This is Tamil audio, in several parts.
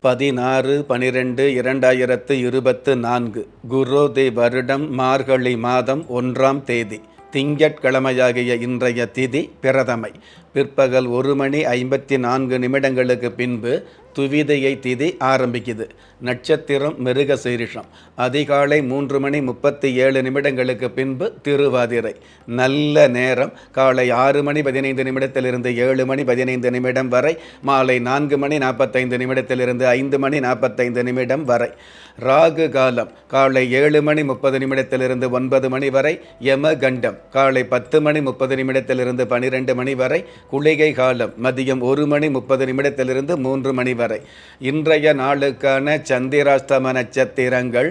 பதினாறு பனிரெண்டு இரண்டாயிரத்து இருபத்து நான்கு குரோதி வருடம் மார்கழி மாதம் ஒன்றாம் தேதி திங்கட்கிழமையாகிய இன்றைய திதி பிரதமை. பிற்பகல் ஒரு மணி ஐம்பத்தி நான்கு நிமிடங்களுக்கு பின்பு துவிதையை திதி ஆரம்பிக்குது. நட்சத்திரம் மிருக சீரிஷம். அதிகாலை மூன்று மணி முப்பத்தி ஏழு நிமிடங்களுக்கு பின்பு திருவாதிரை. நல்ல நேரம். காலை ஆறு மணி பதினைந்து நிமிடத்திலிருந்து ஏழு மணி பதினைந்து நிமிடம் வரை. மாலை நான்கு மணி நாற்பத்தைந்து நிமிடத்திலிருந்து ஐந்து மணி நாற்பத்தைந்து நிமிடம் வரை. ராகு காலம். காலை ஏழு மணி முப்பது நிமிடத்திலிருந்து ஒன்பது மணி வரை. யம கண்டம் காலை பத்து மணி முப்பது நிமிடத்திலிருந்து பனிரெண்டு மணி வரை. குளிகை காலம். மதியம் ஒரு மணி முப்பது நிமிடத்திலிருந்து மூன்று மணி வரை. இன்றைய நாளுக்கான சந்திராஷ்டம நட்சத்திரங்கள்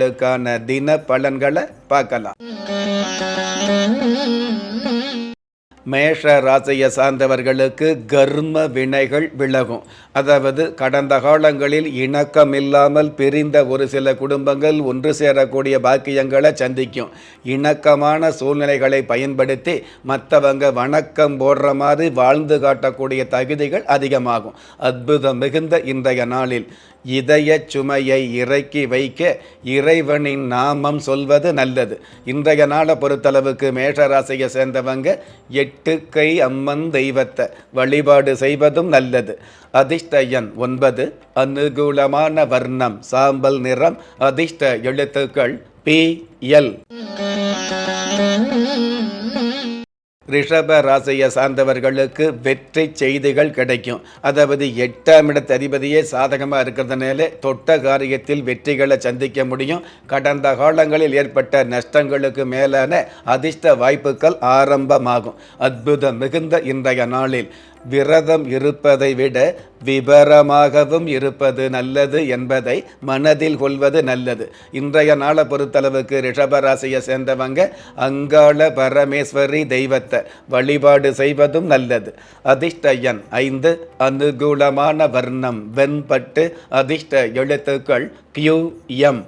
உங்களுக்கான தின பலன்களை பார்க்கலாம். மேஷ ராசியை சார்ந்தவர்களுக்கு கர்ம வினைகள் விலகும். அதாவது கடந்த காலங்களில் இணக்கம் இல்லாமல் பிரிந்த ஒரு சில குடும்பங்கள் ஒன்று சேரக்கூடிய பாக்கியங்களை சந்திக்கும். இணக்கமான சூழ்நிலைகளை பயன்படுத்தி மற்றவங்க வணக்கம் போடுற மாதிரி வாழ்ந்து காட்டக்கூடிய தகுதிகள் அதிகமாகும். அற்புதம் மிகுந்த இன்றைய நாளில். இதய சுமையை இறக்கி வைக்க இறைவனின் நாமம் சொல்வது நல்லது. இன்றைய நாளை பொறுத்தளவுக்கு மேஷராசியை சேர்ந்தவங்க எட்டு கை அம்மன் தெய்வத்தை வழிபாடு செய்வதும் நல்லது. அதிர்ஷ்ட எண் ஒன்பது. அனுகூலமான வர்ணம் சாம்பல் நிறம் அதிர்ஷ்ட எழுத்துக்கள் பி எல். ரிஷப ராசியை சார்ந்தவர்களுக்கு வெற்றி செய்திகள் கிடைக்கும். அதாவது எட்டாம் இடத்த அதிபதியே சாதகமாக இருக்கிறதுனால தொட்ட காரியத்தில் வெற்றிகளை சந்திக்க முடியும். கடந்த காலங்களில் ஏற்பட்ட நஷ்டங்களுக்கு மேலான அதிர்ஷ்ட வாய்ப்புகள் ஆரம்பமாகும். அற்புதம் மிகுந்த இன்றைய நாளில். விரதம் இருப்பதை விட விபரமாகவும் இருப்பது நல்லது என்பதை மனதில் கொள்வது நல்லது. இன்றைய நாளை பொறுத்தளவுக்கு ரிஷபராசியை சேர்ந்தவங்க அங்காள பரமேஸ்வரி தெய்வத்தை வழிபாடு செய்வதும் நல்லது. அதிர்ஷ்ட எண் ஐந்து அனுகூலமான வர்ணம் வெண்பட்டு அதிர்ஷ்ட எழுத்துக்கள் கியூ எம்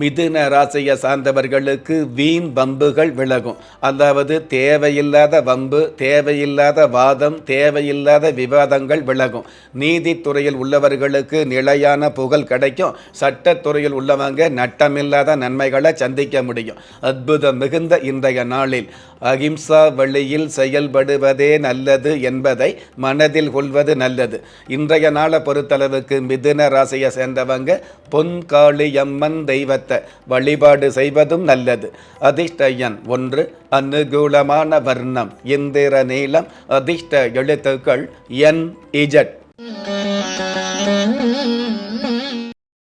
மிதுன ராசியை சார்ந்தவர்களுக்கு வீண் வம்புகள் விலகும். அதாவது தேவையில்லாத வம்பு தேவையில்லாத வாதம் தேவையில்லாத விவாதங்கள் விலகும். நீதித்துறையில் உள்ளவர்களுக்கு நிலையான புகழ் கிடைக்கும். சட்டத்துறையில் உள்ளவங்க நட்டமில்லாத நன்மைகளை சந்திக்க முடியும். அற்புதம் மிகுந்த இன்றைய நாளில். அகிம்சா வழியில் செயல்படுவதே நல்லது என்பதை மனதில் கொள்வது நல்லது. இன்றைய நாளை பொறுத்தளவுக்கு மிதுன ராசியை சேர்ந்தவங்க பொன்காளியம்மன் தெய்வத்தை வழிபாடு செய்வதும் நல்லது. அதிர்ஷ்டயன் ஒன்று அனுகூலமான வர்ணம் இந்திர நீளம் அதிர்ஷ்ட எழுத்துக்கள் என் இஜட்.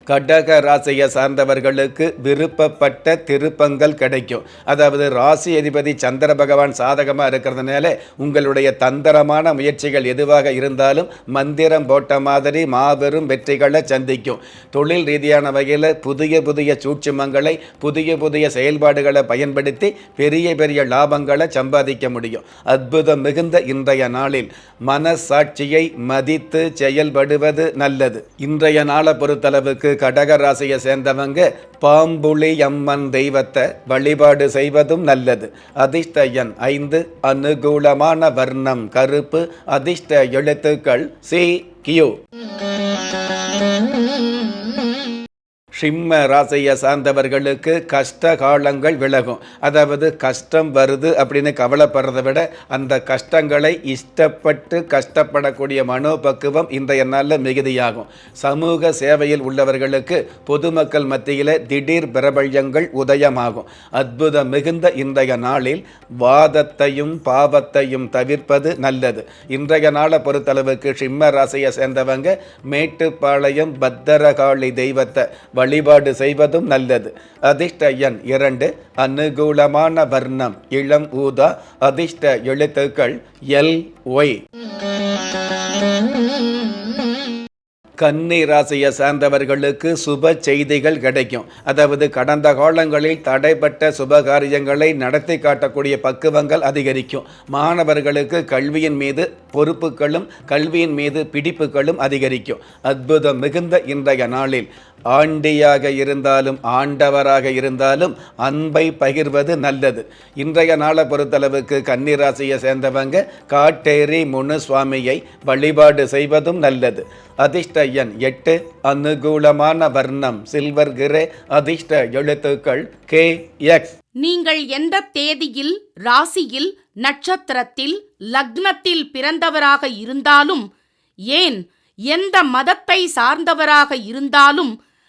கடக ராசியை சார்ந்தவர்களுக்கு விருப்பப்பட்ட திருப்பங்கள் கிடைக்கும். அதாவது ராசி அதிபதி சந்திர பகவான் சாதகமாக இருக்கிறதுனால உங்களுடைய தந்திரமான முயற்சிகள் எதுவாக இருந்தாலும் மந்திரம் போட்ட மாதிரி மாபெரும் வெற்றிகளை சந்திக்கும். தொழில் ரீதியான வகையில் புதிய புதிய சூட்சுமங்களை புதிய புதிய செயல்பாடுகளை பயன்படுத்தி பெரிய பெரிய லாபங்களை சம்பாதிக்க முடியும். அற்புதம் மிகுந்த இன்றைய நாளில் மனசாட்சியை மதித்து செயல்படுவது நல்லது. இன்றைய நாளை பொறுத்தளவுக்கு கடக ராசியை சேர்ந்தவங்க பாம்புளி அம்மன் தெய்வத்தை வழிபாடு செய்வதும் நல்லது. அதிர்ஷ்ட எண் ஐந்து அனுகூலமான வர்ணம் கருப்பு அதிர்ஷ்ட எழுத்துக்கள் சி கியூ. சிம்ம ராசியை சார்ந்தவர்களுக்கு கஷ்ட காலங்கள் விலகும். அதாவது கஷ்டம் வருது அப்படின்னு கவலைப்படுறதை விட அந்த கஷ்டங்களை இஷ்டப்பட்டு கஷ்டப்படக்கூடிய மனோபக்குவம் இன்றைய நாளில் மிகுதியாகும். சமூக சேவையில் உள்ளவர்களுக்கு பொதுமக்கள் மத்தியில் திடீர் பிரபல்யங்கள் உதயமாகும். அற்புதம் மிகுந்த இன்றைய நாளில் வாதத்தையும் பாவத்தையும் தவிர்ப்பது நல்லது. இன்றைய நாளை பொறுத்தளவுக்கு சிம்ம ராசியை சேர்ந்தவங்க மேட்டுப்பாளையம் பத்தரகாளி தெய்வத்தை வழிபாடு செய்வதும் நல்லது. அதிர்ஷ்ட எண் இரண்டு அனுகூலமான வர்ணம் இளம் ஊதா அதிர்ஷ்ட எழுத்துக்கள் எல் ஒய். கன்னி ராசியை சார்ந்தவர்களுக்கு சுப செய்திகள் கிடைக்கும். அதாவது கடந்த காலங்களில் தடைப்பட்ட சுப காரியங்களை நடத்தி காட்டக்கூடிய பக்குவங்கள் அதிகரிக்கும். மாணவர்களுக்கு கல்வியின் மீது பொறுப்புகளும் கல்வியின் மீது பிடிப்புகளும் அதிகரிக்கும். அற்புதம் மிகுந்த இன்றைய நாளில். ஆண்டியாக இருந்தாலும் ஆண்டவராக இருந்தாலும் அன்பை பகிர்வது நல்லது. இன்றைய நாளை பொறுத்தளவுக்கு கன்னிராசியை சேர்ந்தவங்க காட்டேரி முனு சுவாமியை வழிபாடு செய்வதும் நல்லது. அதிர்ஷ்ட எண் எட்டு அனுகூலமான வர்ணம் சில்வர் கிரே அதிர்ஷ்ட எழுத்துக்கள் கே எக்ஸ். நீங்கள் எந்த தேதியில் ராசியில் நட்சத்திரத்தில் லக்னத்தில் பிறந்தவராக இருந்தாலும் ஏன் எந்த மதத்தை சார்ந்தவராக இருந்தாலும்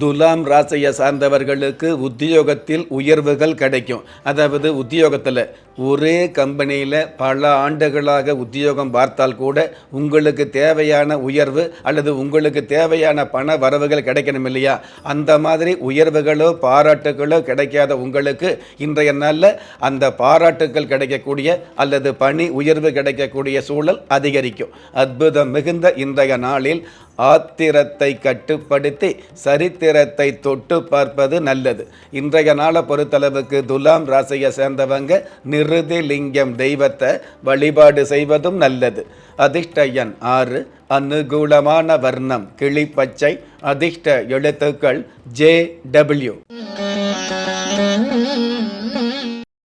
துலாம் ராசியை சார்ந்தவர்களுக்கு உத்தியோகத்தில் உயர்வுகள் கிடைக்கும். அதாவது உத்தியோகத்தில் ஒரே கம்பெனியில் பல ஆண்டுகளாக உத்தியோகம் பார்த்தால் கூட உங்களுக்கு தேவையான உயர்வு அல்லது உங்களுக்கு தேவையான பண வரவுகள் கிடைக்கணும் இல்லையா? அந்த மாதிரி உயர்வுகளோ பாராட்டுகளோ கிடைக்காத உங்களுக்கு இன்றைய நாளில் அந்த பாராட்டுகள் கிடைக்கக்கூடிய அல்லது பணி உயர்வு கிடைக்கக்கூடிய சூழல் அதிகரிக்கும். அற்புதம் மிகுந்த இன்றைய நாளில் ஆத்திரத்தை கட்டுப்படுத்தி சரித்திரத்தை தொட்டு பார்ப்பது நல்லது. இன்றைய நாளை பொறுத்தளவுக்கு துலாம் ராசியை சேர்ந்தவங்க நிருதி லிங்கம் தெய்வத்தை வழிபாடு செய்வதும் நல்லது. அதிர்ஷ்ட எண் ஆறு அனுகூலமான வர்ணம் கிளிப்பச்சை அதிர்ஷ்ட எழுத்துக்கள் ஜே டபிள்யூ.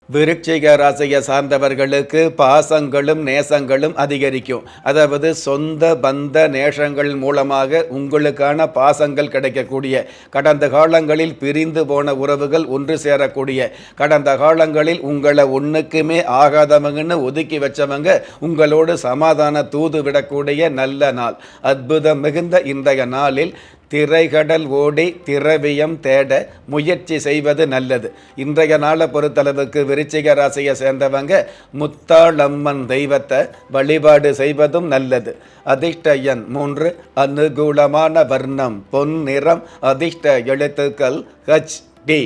விருட்சிக ராசியை சார்ந்தவர்களுக்கு பாசங்களும் நேசங்களும் அதிகரிக்கும். அதாவது சொந்த பந்த நேசங்கள் மூலமாக உங்களுக்கான பாசங்கள் கிடைக்கக்கூடிய கடந்த காலங்களில் பிரிந்து போன உறவுகள் ஒன்று சேரக்கூடிய கடந்த காலங்களில் உங்களை ஒன்றுக்குமே ஆகாதவங்கன்னு ஒதுக்கி வச்சவங்க உங்களோடு சமாதான தூது விடக்கூடிய நல்ல நாள். அற்புதம் மிகுந்த இன்றைய நாளில் திரைகடல் ஓடி திரவியம் தேட முயற்சி செய்வது நல்லது. இன்றைய நாளை பொறுத்தளவுக்கு விருச்சிக ராசியை சேர்ந்தவங்க முத்தாளம்மன் தெய்வத்தை வழிபாடு செய்வதும் நல்லது. அதிர்ஷ்ட எண் மூன்று அனுகூலமான வர்ணம் பொன் நிறம் அதிர்ஷ்ட எழுத்துக்கள் ஹச் டி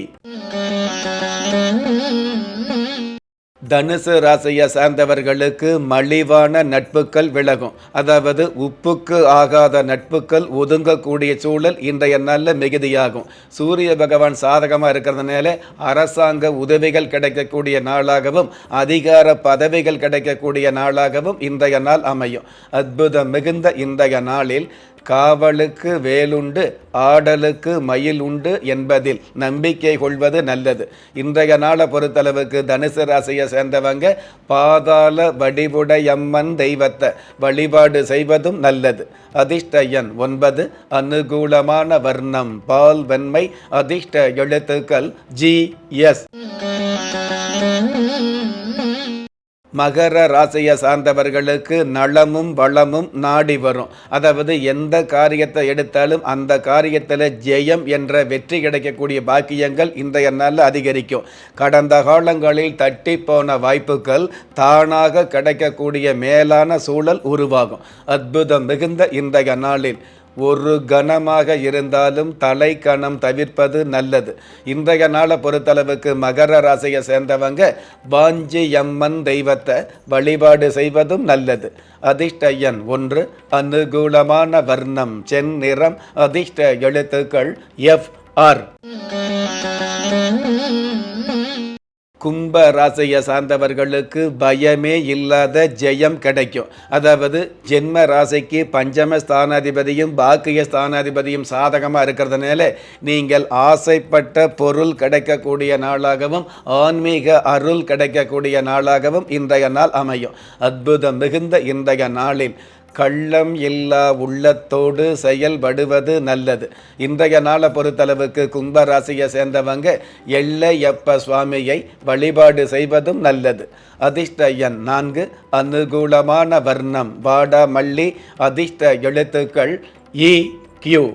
தனுசு ராசியை சார்ந்தவர்களுக்கு மலிவான நட்புகள் விலகும். அதாவது உப்புக்கு ஆகாத நட்புகள் ஒதுங்கக்கூடிய சூழல் இன்றைய நாளில் மிகுதியாகும். சூரிய பகவான் சாதகமாக இருக்கிறதுனால அரசாங்க உதவிகள் கிடைக்கக்கூடிய நாளாகவும் அதிகார பதவிகள் கிடைக்கக்கூடிய நாளாகவும் இன்றைய நாள் அமையும். அற்புதம் மிகுந்த இன்றைய நாளில் காவலுக்கு வேலுண்டு ஆடலுக்கு மயில் உண்டு என்பதில் நம்பிக்கை கொள்வது நல்லது. இன்றைய நாளை பொறுத்தளவுக்கு தனுசு ராசியை சேர்ந்தவங்க பாதாள வடிவுடையம்மன் தெய்வத்தை வழிபாடு செய்வதும் நல்லது. அதிர்ஷ்ட எண் ஒன்பது அனுகூலமான வர்ணம் பால் வெண்மை அதிர்ஷ்ட எழுத்துக்கள் ஜி எஸ். மகர ராசியை சார்ந்தவர்களுக்கு நலமும் வளமும் நாடி வரும். அதாவது எந்த காரியத்தை எடுத்தாலும் அந்த காரியத்தில் ஜெயம் என்ற வெற்றி கிடைக்கக்கூடிய பாக்கியங்கள் இன்றைய நாளில் அதிகரிக்கும். கடந்த காலங்களில் தட்டி போன வாய்ப்புகள் தானாக கிடைக்கக்கூடிய மேலான சூழல் உருவாகும். அற்புதம் மிகுந்த இன்றைய நாளில். ஒரு கணமாக இருந்தாலும் தலை கணம் தவிர்ப்பது நல்லது. இன்றைய நாளை பொறுத்தளவுக்கு மகர ராசியை சேர்ந்தவங்க வாஞ்சி அம்மன் தெய்வத்தை வழிபாடு செய்வதும் நல்லது. அதிர்ஷ்ட எண் ஒன்று அனுகூலமான வர்ணம் செந்நிறம் அதிர்ஷ்ட எழுத்துக்கள் எஃப் ஆர். கும்ப ராசியை சார்ந்தவர்களுக்கு பயமே இல்லாத ஜெயம் கிடைக்கும். அதாவது ஜென்ம ராசிக்கு பஞ்சம ஸ்தானாதிபதியும் பாக்கிய ஸ்தானாதிபதியும் சாதகமாக இருக்கிறதுனால நீங்கள் ஆசைப்பட்ட பொருள் கிடைக்கக்கூடிய நாளாகவும் ஆன்மீக அருள் கிடைக்கக்கூடிய நாளாகவும் இன்றைய நாள் அமையும். அற்புதம் மிகுந்த இன்றைய நாளில் கள்ளம் இல்லா உள்ளத்தோடு செயல்படுவது நல்லது. இன்றைய நாளை பொறுத்தளவுக்கு கும்பராசியை சேர்ந்தவங்க எல்லையப்ப சுவாமியை வழிபாடு செய்வதும் நல்லது. அதிர்ஷ்ட எண் நான்கு அனுகூலமான வர்ணம். வாடா மல்லி அதிர்ஷ்ட எழுத்துக்கள் இ கியூ.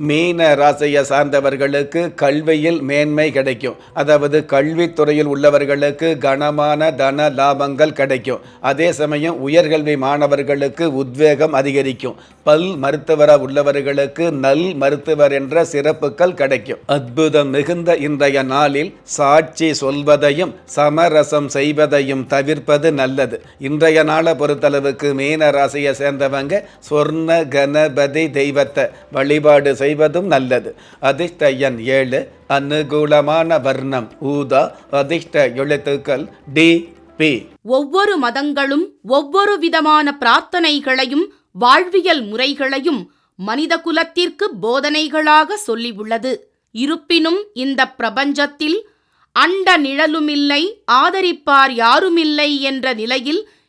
மீன ராசியை சார்ந்தவர்களுக்கு கல்வியில் மேன்மை கிடைக்கும். அதாவது கல்வித்துறையில் உள்ளவர்களுக்கு கனமான தன லாபங்கள் கிடைக்கும். அதே சமயம் உயர்கல்வி மாணவர்களுக்கு உத்வேகம் அதிகரிக்கும். பல் மருத்துவராக உள்ளவர்களுக்கு நல் மருத்துவர் என்ற சிறப்புகள் கிடைக்கும். அற்புதம் மிகுந்த இன்றைய நாளில் சாட்சி சொல்வதையும் சமரசம் செய்வதையும் தவிர்ப்பது நல்லது. இன்றைய நாளை பொறுத்தளவுக்கு மீன ராசியை சேர்ந்தவங்க சொர்ண கணபதி தெய்வத்தை வழிபாடு செய்வதும் நல்லது. அதிர்ஷ்ட எண் ஏழு அனுகூலமான வர்ணம் ஊதா அதிர்ஷ்ட எழுத்துக்கள் டி பி. ஒவ்வொரு மதங்களும் ஒவ்வொரு விதமான பிரார்த்தனைகளையும் வாழ்வியல் முறைகளையும் மனித குலத்திற்கு போதனைகளாக சொல்லியுள்ளது. இருப்பினும் இந்த பிரபஞ்சத்தில் அண்ட நிழலுமில்லை ஆதரிப்பார் யாருமில்லை என்ற நிலையில்